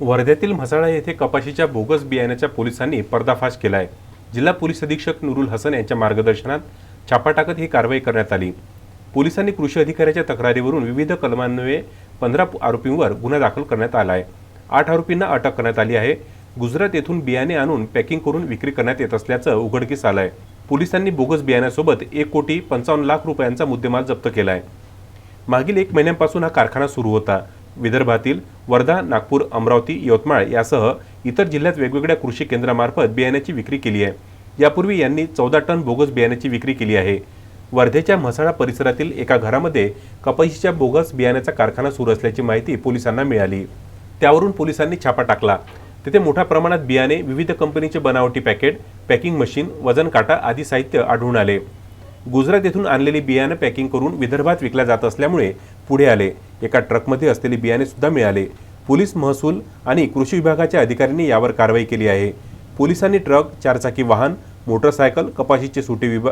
वर्ध्यातील म्हसाळा येथे कपाशीच्या बोगस बियाण्याच्या पोलिसांनी पर्दाफाश केला आहे जिल्हा पोलीस अधीक्षक नुरुल हसन यांच्या मार्गदर्शनात छापा टाकत ही कारवाई करण्यात आली. पोलिसांनी कृषी अधिकाऱ्याच्या तक्रारीवरून विविध कलमान्वये पंधरा आरोपींवर गुन्हा दाखल करण्यात आला आहे आठ आरोपींना अटक करण्यात आली आहे. गुजरात येथून बियाणे आणून पॅकिंग करून विक्री करण्यात येत असल्याचं उघडकीस आलं आहे पोलिसांनी बोगस बियाण्यासोबत एक कोटी पंचावन्न लाख रुपयांचा मुद्देमाल जप्त केला आहे मागील एक महिन्यांपासून हा कारखाना सुरू होता. विदर्भातील वर्धा नागपूर अमरावती यवतमाळ यासह इतर जिल्ह्यात वेगवेगळ्या कृषी केंद्रामार्फत बियाण्याची विक्री केली आहे. यापूर्वी यांनी चौदा टन बोगस बियाण्याची विक्री केली आहे. वर्धेच्या म्हसाळा परिसरातील एका घरामध्ये कपाशीच्या बोगस बियाण्याचा कारखाना सुरू असल्याची माहिती पोलिसांना मिळाली. त्यावरून पोलिसांनी छापा टाकला. तेथे मोठ्या प्रमाणात बियाणे विविध कंपनीचे बनावटी पॅकेट पॅकिंग मशीन वजन काटा आदी साहित्य आढळून आले. गुजरात येथून आणलेली बियाणं पॅकिंग करून विदर्भात विकल्या जात असल्यामुळे पुढे आले. एका ट्रकमध्ये असलेले बियाणे सुद्धा मिळाले. पोलीस महसूल आणि कृषी विभागाच्या अधिकाऱ्यांनी यावर कारवाई केली आहे. पोलिसांनी ट्रक चारचाकी वाहन मोटरसायकल कपाशीचे सुटे विभा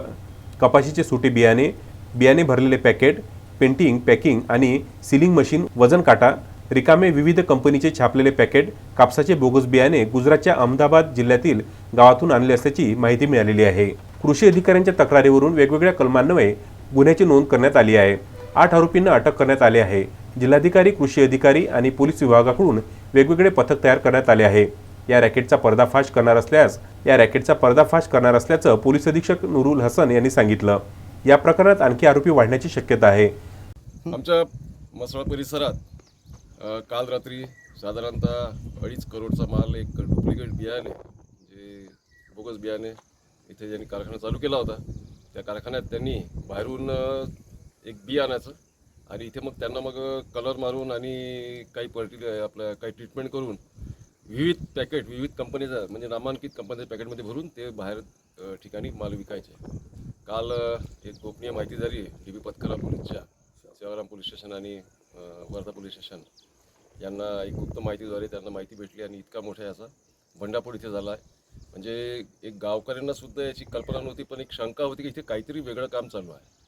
कपाशीचे सुटे बियाणे बियाणे भरलेले पॅकेट पेंटिंग पॅकिंग आणि सिलिंग मशीन वजन काटा रिकामे विविध कंपनीचे छापलेले पॅकेट कापसाचे बोगस बियाणे गुजरातच्या अहमदाबाद जिल्ह्यातील गावातून आणले असल्याची माहिती मिळालेली आहे. कृषी अधिकाऱ्यांच्या तक्रारीवरून वेगवेगळ्या कलमान्वये गुन्ह्याची नोंद करण्यात आली आहे. आठ आरोपींना अटक करण्यात आली आहे. जिल्हाधिकारी कृषी अधिकारी आणि पोलीस विभागाकडून वेगवेगळे पथक तयार करण्यात आले आहे. या रॅकेटचा पर्दाफाश करणार असल्यास या रॅकेटचा पर्दाफाश करणार असल्याचं पोलीस अधीक्षक नुरुल हसन यांनी सांगितलं. या प्रकरणात आणखी आरोपी वाढण्याची शक्यता आहे. आमच्या मसळा परिसरात काल रात्री साधारणतः अडीच करोडचा माल एक डुप्लिकेट बियाणे जे बोगस बियाणे इथे ज्यांनी कारखाना चालू केला होता त्या कारखान्यात त्यांनी बाहेरून एक बी आणायचं आणि इथे मग त्यांना मग कलर मारून आणि काही पर्टिक्युलर आपल्या काही ट्रीटमेंट करून विविध पॅकेट विविध कंपनीचा म्हणजे नामांकित कंपनीच्या पॅकेटमध्ये भरून ते बाहेर ठिकाणी माल विकायचे. काल एक गोपनीय माहिती झाली डी बी पत्करा पोलीसच्या सेवाराम पोलीस स्टेशन आणि वर्धा पोलीस स्टेशन. यांना एक गुप्त माहितीद्वारे त्यांना माहिती भेटली आणि इतका मोठा याचा भंडापूर इथे झाला आहे. म्हणजे एक गावकऱ्यांना सुद्धा याची कल्पना नव्हती पण एक शंका होती की इथे काहीतरी वेगळं काम चालू आहे.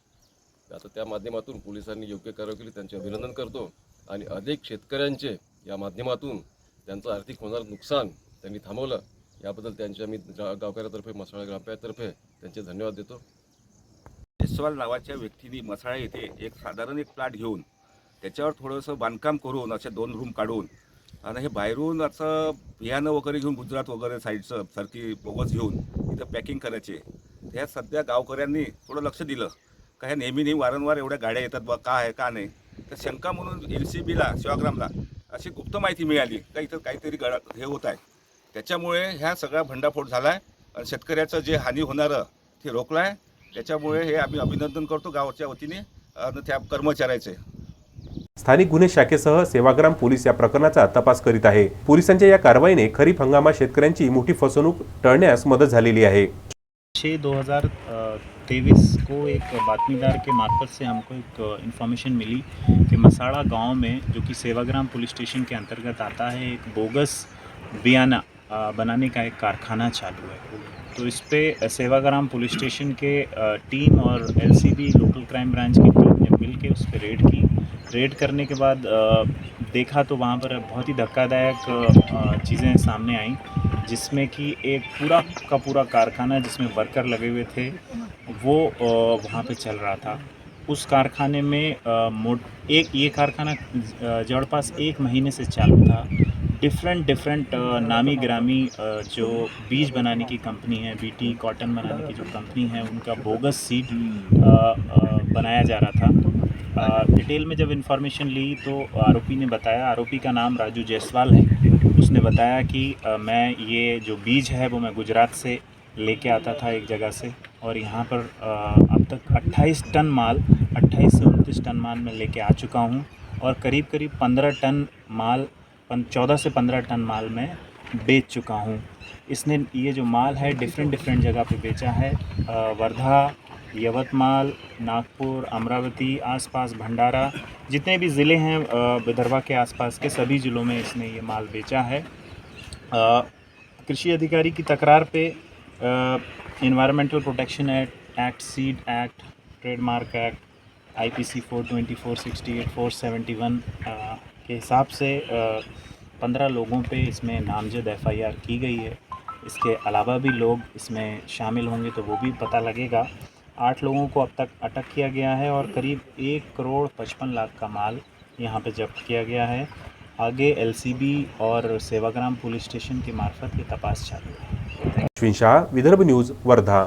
आता त्या माध्यमातून पोलिसांनी योग्य कारवाई केली त्यांचे अभिनंदन करतो. आणि अधिक शेतकऱ्यांचे या माध्यमातून त्यांचं आर्थिक होणारं नुकसान त्यांनी थांबवलं याबद्दल त्यांच्या मी गावकऱ्यातर्फे मसाळा ग्रामपंचायततर्फे त्यांचे धन्यवाद देतो. जयस्वाल नावाच्या व्यक्तीने मसाळा येथे एक साधारण एक प्लॅट घेऊन त्याच्यावर थोडंसं बांधकाम करून असे दोन रूम काढून आणि हे बाहेरून असं बियाणं वगैरे घेऊन गुजरात वगैरे साईडचं सारखी बोगस घेऊन इथं पॅकिंग करायचे. ह्या सध्या गावकऱ्यांनी थोडं लक्ष दिलं. का ह्या नेहमी नेहमी वारंवार एवढ्या गाड्या येतात बा का आहे का नाही? तर शंका म्हणून एल सी बीला सेवाग्रामला अशी गुप्त माहिती मिळाली. का इथं काहीतरी गड हे होत आहे. त्याच्यामुळे ह्या सगळा भंडाफोड झाला आहे आणि शेतकऱ्याचं जे हानी होणारं ते रोखलं आहे त्याच्यामुळे हे आम्ही अभिनंदन करतो गावाच्या वतीने आणि त्या कर्मचाऱ्याचे. स्थानिक गुन्हे शाखेसह सेवाग्राम पोलीस या प्रकरणाचा तपास करीत आहे. पोलिसांच्या या कारवाईने खरीप हंगामात शेतकऱ्यांची मोठी फसवणूक टळण्यास मदत झालेली आहे. छः दो हज़ार तेईस को एक बातमीदार के मार्फत से हमको एक इन्फॉर्मेशन मिली कि मसाड़ा गाँव में, जो कि सेवाग्राम पुलिस स्टेशन के अंतर्गत आता है, एक बोगस बियाना बनाने का एक कारखाना चालू है। तो इस पर सेवाग्राम पुलिस स्टेशन के टीम और एलसीबी लोकल क्राइम ब्रांच की टीम ने मिल के उस पर रेड की। रेड करने के बाद देखा तो वहाँ पर बहुत ही धक्कादायक चीज़ें सामने आई, जिसमें कि एक पूरा का पूरा कारखाना जिसमें वर्कर लगे हुए थे वो वहाँ पे चल रहा था। उस कारखाने में मोट एक ये कारखाना अ, जवळपास एक महीने से चालू था। डिफरेंट डिफरेंट नामी ग्रामी जो बीज बनाने की कंपनी है बीटी कॉटन बनाने की जो कंपनी है उनका बोगस सीड बनाया जा रहा था। डिटेल में जब इन्फॉर्मेशन ली तो आरोपी ने बताया। आरोपी का नाम राजू जायसवाल है। उसने बताया कि मैं ये जो बीज है वो मैं गुजरात से लेके आता था एक जगह से। और यहाँ पर अब तक 28 टन माल 28 से 29 टन माल मैं लेके आ चुका हूँ और करीब करीब 15 टन माल चौदह से 15 टन माल मैं बेच चुका हूँ। इसने ये जो माल है डिफरेंट डिफरेंट जगह पे बेचा है। वर्धा, यवतमाल, नागपुर, अमरावती, आसपास भंडारा, जितने भी ज़िले हैं विदर्भा के आसपास के सभी ज़िलों में इसने ये माल बेचा है। कृषि अधिकारी की तकरार पे environmental protection act act seed act trademark act IPC 424 68 471 अ, के हिसाब से पंद्रह लोगों पे इसमें नामजद एफ़ आई आर की गई है। इसके अलावा भी लोग इसमें शामिल होंगे तो वो भी पता लगेगा। आठ लोगों को अब तक अटक किया गया है और करीब एक करोड़ पचपन लाख का माल यहाँ पे जब्त किया गया है। आगे एलसीबी और सेवाग्राम पुलिस स्टेशन के मार्फत ये तपास चालू है। अश्विन शाह विदर्भ न्यूज वर्धा।